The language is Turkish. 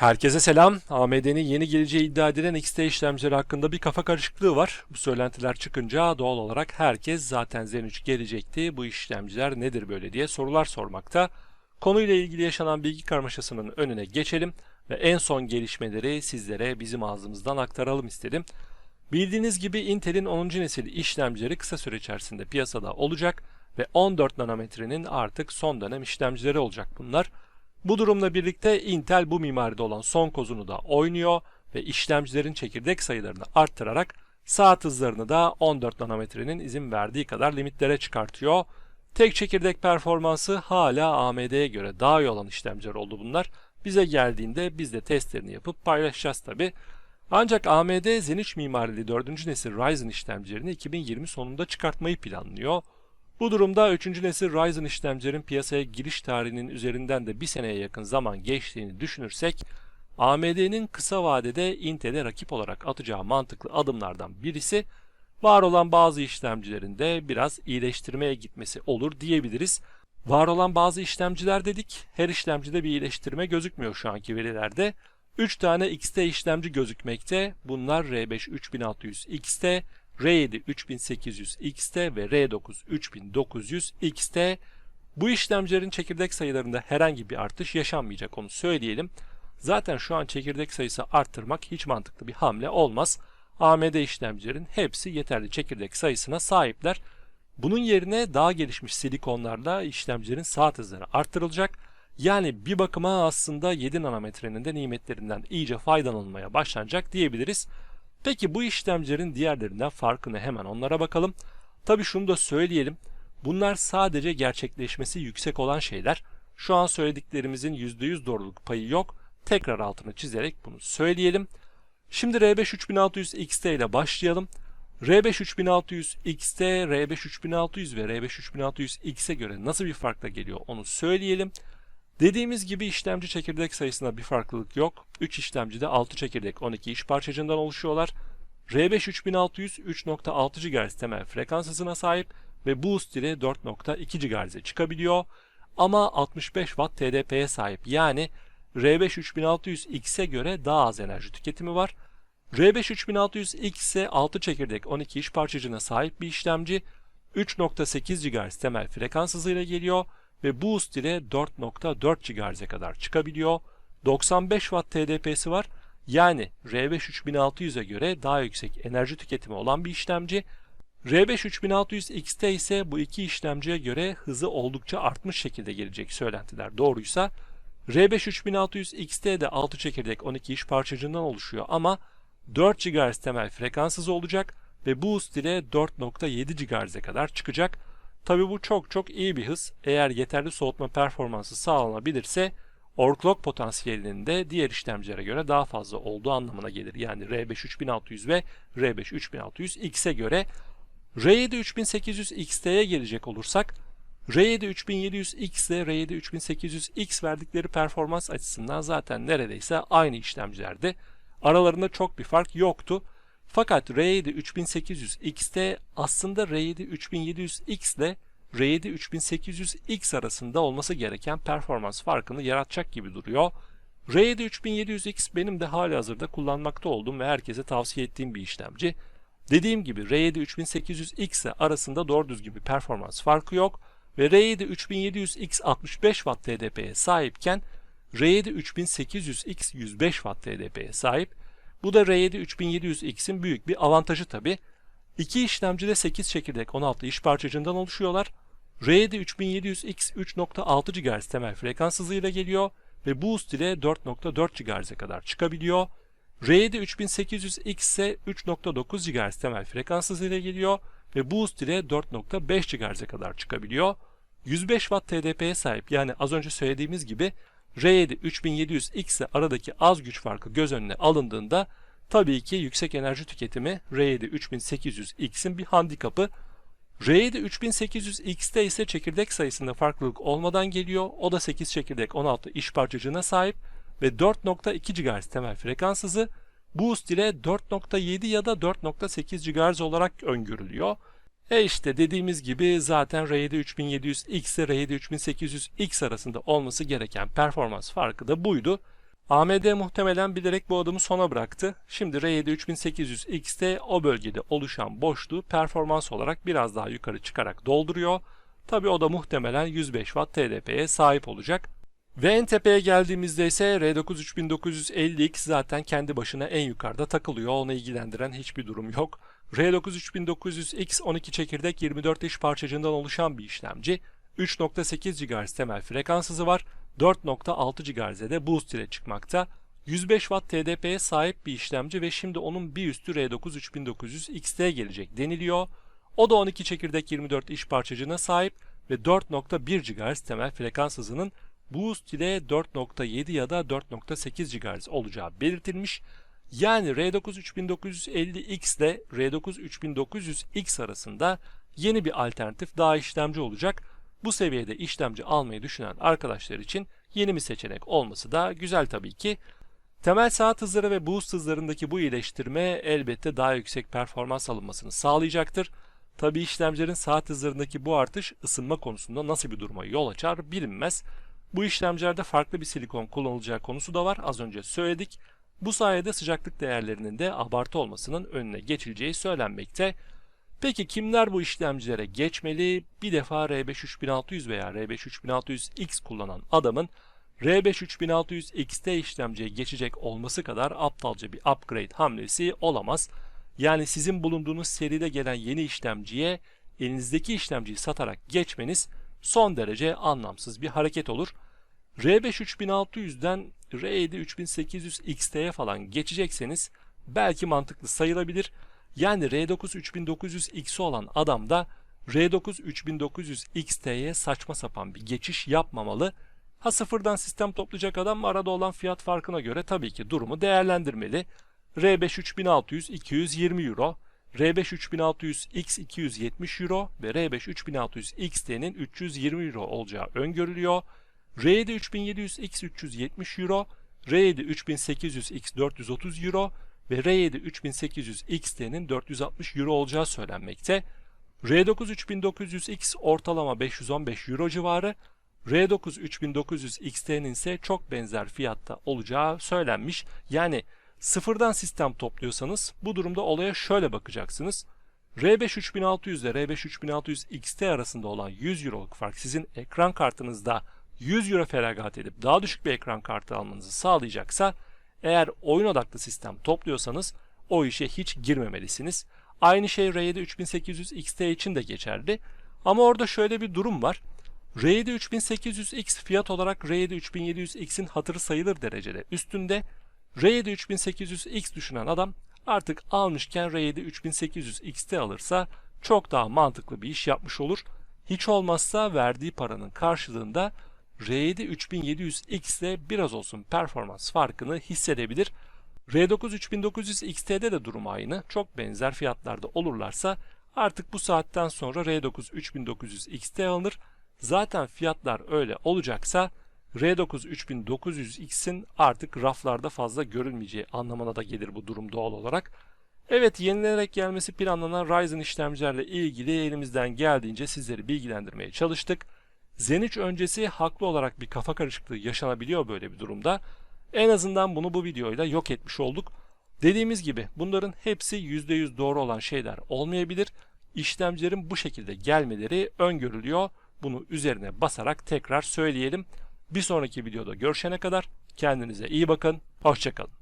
Herkese selam. AMD'nin yeni geleceği iddia edilen XT işlemcileri hakkında bir kafa karışıklığı var. Bu söylentiler çıkınca doğal olarak herkes zaten Zen 3 gelecekti. Bu işlemciler nedir böyle diye sorular sormakta. Konuyla ilgili yaşanan bilgi karmaşasının önüne geçelim ve en son gelişmeleri sizlere bizim ağzımızdan aktaralım istedim. Bildiğiniz gibi Intel'in 10. nesil işlemcileri kısa süre içerisinde piyasada olacak ve 14 nanometrenin artık son dönem işlemcileri olacak bunlar. Bu durumla birlikte Intel bu mimaride olan son kozunu da oynuyor ve işlemcilerin çekirdek sayılarını arttırarak saat hızlarını da 14 nanometrenin izin verdiği kadar limitlere çıkartıyor. Tek çekirdek performansı hala AMD'ye göre daha iyi olan işlemciler oldu bunlar. Bize geldiğinde biz de testlerini yapıp paylaşacağız tabi. Ancak AMD Zen 3 mimarili 4. nesil Ryzen işlemcilerini 2020 sonunda çıkartmayı planlıyor. Bu durumda 3. nesil Ryzen işlemcilerin piyasaya giriş tarihinin üzerinden de bir seneye yakın zaman geçtiğini düşünürsek, AMD'nin kısa vadede Intel'e rakip olarak atacağı mantıklı adımlardan birisi, var olan bazı işlemcilerin de biraz iyileştirmeye gitmesi olur diyebiliriz. Var olan bazı işlemciler dedik, her işlemcide bir iyileştirme gözükmüyor şu anki verilerde. 3 tane XT işlemci gözükmekte. Bunlar R5 3600 XT, R7 3800 XT ve R9 3900 XT. Bu işlemcilerin çekirdek sayılarında herhangi bir artış yaşanmayacak onu söyleyelim. Zaten şu an çekirdek sayısı arttırmak hiç mantıklı bir hamle olmaz. AMD işlemcilerin hepsi yeterli çekirdek sayısına sahipler. Bunun yerine daha gelişmiş silikonlarla işlemcilerin saat hızları arttırılacak. Yani bir bakıma aslında 7 nanometrenin de nimetlerinden iyice faydalanılmaya başlanacak diyebiliriz. Peki bu işlemcilerin diğerlerinden farkı ne? Hemen onlara bakalım. Tabi şunu da söyleyelim. Bunlar sadece gerçekleşmesi yüksek olan şeyler. Şu an söylediklerimizin %100 doğruluk payı yok. Tekrar altını çizerek bunu söyleyelim. Şimdi R5 3600 XT ile başlayalım. R5 3600 XT, R5 3600 ve R5 3600 X'e göre nasıl bir farkla geliyor onu söyleyelim. Dediğimiz gibi işlemci çekirdek sayısında bir farklılık yok. 3 işlemcide 6 çekirdek 12 iş parçacığından oluşuyorlar. R5 3600 3.6 GHz temel frekans hızına sahip ve boost ile 4.2 GHz'e çıkabiliyor. Ama 65 Watt TDP'ye sahip yani R5 3600 X'e göre daha az enerji tüketimi var. R5 3600 X ise 6 çekirdek 12 iş parçacığına sahip bir işlemci. 3.8 GHz temel frekans hızıyla geliyor ve boost ile 4.4 GHz'e kadar çıkabiliyor. 95 Watt TDP'si var. Yani R5 3600'e göre daha yüksek enerji tüketimi olan bir işlemci. R5 3600 XT ise bu iki işlemciye göre hızı oldukça artmış şekilde gelecek söylentiler doğruysa R5 3600 XT de 6 çekirdek 12 iş parçacığından oluşuyor ama 4 GHz temel frekans hızı olacak ve boost ile 4.7 GHz'e kadar çıkacak. Tabi bu çok çok iyi bir hız. Eğer yeterli soğutma performansı sağlanabilirse overclock potansiyelinin de diğer işlemcilere göre daha fazla olduğu anlamına gelir. Yani R5 3600 ve R5 3600 X'e göre R7 3800 XT'ye gelecek olursak R7 3700 X ile R7 3800 X verdikleri performans açısından zaten neredeyse aynı işlemcilerdi. Aralarında çok bir fark yoktu. Fakat R7 3800 XT aslında R7 3700 X ile R7 3800 X arasında olması gereken performans farkını yaratacak gibi duruyor. R7 3700 X benim de hali hazırda kullanmakta olduğum ve herkese tavsiye ettiğim bir işlemci. Dediğim gibi R7 3800 X ile arasında doğru düzgün bir performans farkı yok ve R7 3700 X 65 Watt TDP'ye sahipken R7 3800 X 105 Watt TDP'ye sahip. Bu da R7 3700 X'in büyük bir avantajı tabi. İki işlemcide 8 çekirdek 16 iş parçacığından oluşuyorlar. R7 3700 X 3.6 GHz temel frekans hızıyla geliyor ve boost ile 4.4 GHz'e kadar çıkabiliyor. R7 3800 X ise 3.9 GHz temel frekans hızıyla geliyor ve boost ile 4.5 GHz'e kadar çıkabiliyor. 105 Watt TDP'ye sahip yani az önce söylediğimiz gibi R7 3700 X ile aradaki az güç farkı göz önüne alındığında tabii ki yüksek enerji tüketimi R7 3800 X'in bir handikapı. R7 3800 X'te ise çekirdek sayısında farklılık olmadan geliyor. O da 8 çekirdek 16 iş parçacığına sahip ve 4.2 GHz temel frekans hızı Boost ile 4.7 ya da 4.8 GHz olarak öngörülüyor. E işte dediğimiz gibi zaten R7 3700X ile R7 3800X arasında olması gereken performans farkı da buydu. AMD muhtemelen bilerek bu adımı sona bıraktı. Şimdi R7 3800X'te o bölgede oluşan boşluğu performans olarak biraz daha yukarı çıkarak dolduruyor. Tabi o da muhtemelen 105 Watt TDP'ye sahip olacak. Ve en tepeye geldiğimizde ise R9 3950X zaten kendi başına en yukarıda takılıyor. Onu ilgilendiren hiçbir durum yok. R9 3900X 12 çekirdek 24 iş parçacığından oluşan bir işlemci. 3.8 GHz temel frekans hızı var. 4.6 GHz'de boost ile çıkmakta. 105 Watt TDP'ye sahip bir işlemci ve şimdi onun bir üstü R9 3900 XT gelecek deniliyor. O da 12 çekirdek 24 iş parçacığına sahip ve 4.1 GHz temel frekans hızının boost ile 4.7 ya da 4.8 GHz olacağı belirtilmiş. Yani R9 3950X ile R9 3900X arasında yeni bir alternatif daha işlemci olacak. Bu seviyede işlemci almayı düşünen arkadaşlar için yeni bir seçenek olması da güzel tabii ki. Temel saat hızları ve boost hızlarındaki bu iyileştirme elbette daha yüksek performans alınmasını sağlayacaktır. Tabii işlemcilerin saat hızlarındaki bu artış ısınma konusunda nasıl bir duruma yol açar bilinmez. Bu işlemcilerde farklı bir silikon kullanılacağı konusu da var az önce söyledik. Bu sayede sıcaklık değerlerinin de abartı olmasının önüne geçileceği söylenmekte. Peki kimler bu işlemcilere geçmeli? Bir defa R5 3600 veya R5 3600X kullanan adamın R5 3600X'te işlemciye geçecek olması kadar aptalca bir upgrade hamlesi olamaz. Yani sizin bulunduğunuz seride gelen yeni işlemciye elinizdeki işlemciyi satarak geçmeniz son derece anlamsız bir hareket olur. R5 3600'den R7 3800 XT'ye falan geçecekseniz belki mantıklı sayılabilir. Yani R9 3900 X'i olan adam da R9 3900 XT'ye saçma sapan bir geçiş yapmamalı. Ha sıfırdan sistem toplayacak adam arada olan fiyat farkına göre tabii ki durumu değerlendirmeli. R5 3600 220 Euro, R5 3600 X 270 Euro ve R5 3600 XT'nin 320 Euro olacağı öngörülüyor. R7 3700 X 370 Euro, R7 3800 X 430 Euro ve R7 3800 XT'nin 460 Euro olacağı söylenmekte. R9 3900X ortalama 515 Euro civarı, R9 3900 XT'nin ise çok benzer fiyatta olacağı söylenmiş. Yani sıfırdan sistem topluyorsanız bu durumda olaya şöyle bakacaksınız. R5 3600 ile R5 3600 XT arasında olan 100 Euro'luk fark sizin ekran kartınızda 100 Euro feragat edip daha düşük bir ekran kartı almanızı sağlayacaksa eğer oyun odaklı sistem topluyorsanız o işe hiç girmemelisiniz. Aynı şey R7 3800 XT için de geçerli. Ama orada şöyle bir durum var. R7 3800X fiyat olarak R7 3700X'in hatırı sayılır derecede üstünde. R7 3800X düşünen adam artık almışken R7 3800XT alırsa çok daha mantıklı bir iş yapmış olur. Hiç olmazsa verdiği paranın karşılığında R7 3700X ile biraz olsun performans farkını hissedebilir. R9 3900 XT'de de durum aynı. Çok benzer fiyatlarda olurlarsa artık bu saatten sonra R9 3900 XT alınır. Zaten fiyatlar öyle olacaksa R9 3900X'in artık raflarda fazla görülmeyeceği anlamına da gelir bu durum doğal olarak. Evet yenilenerek gelmesi planlanan Ryzen işlemcilerle ilgili elimizden geldiğince sizleri bilgilendirmeye çalıştık. Zen 3 öncesi haklı olarak bir kafa karışıklığı yaşanabiliyor böyle bir durumda. En azından bunu bu videoyla yok etmiş olduk. Dediğimiz gibi bunların hepsi %100 doğru olan şeyler olmayabilir. İşlemcilerin bu şekilde gelmeleri öngörülüyor. Bunu üzerine basarak tekrar söyleyelim. Bir sonraki videoda görüşene kadar kendinize iyi bakın. Hoşçakalın.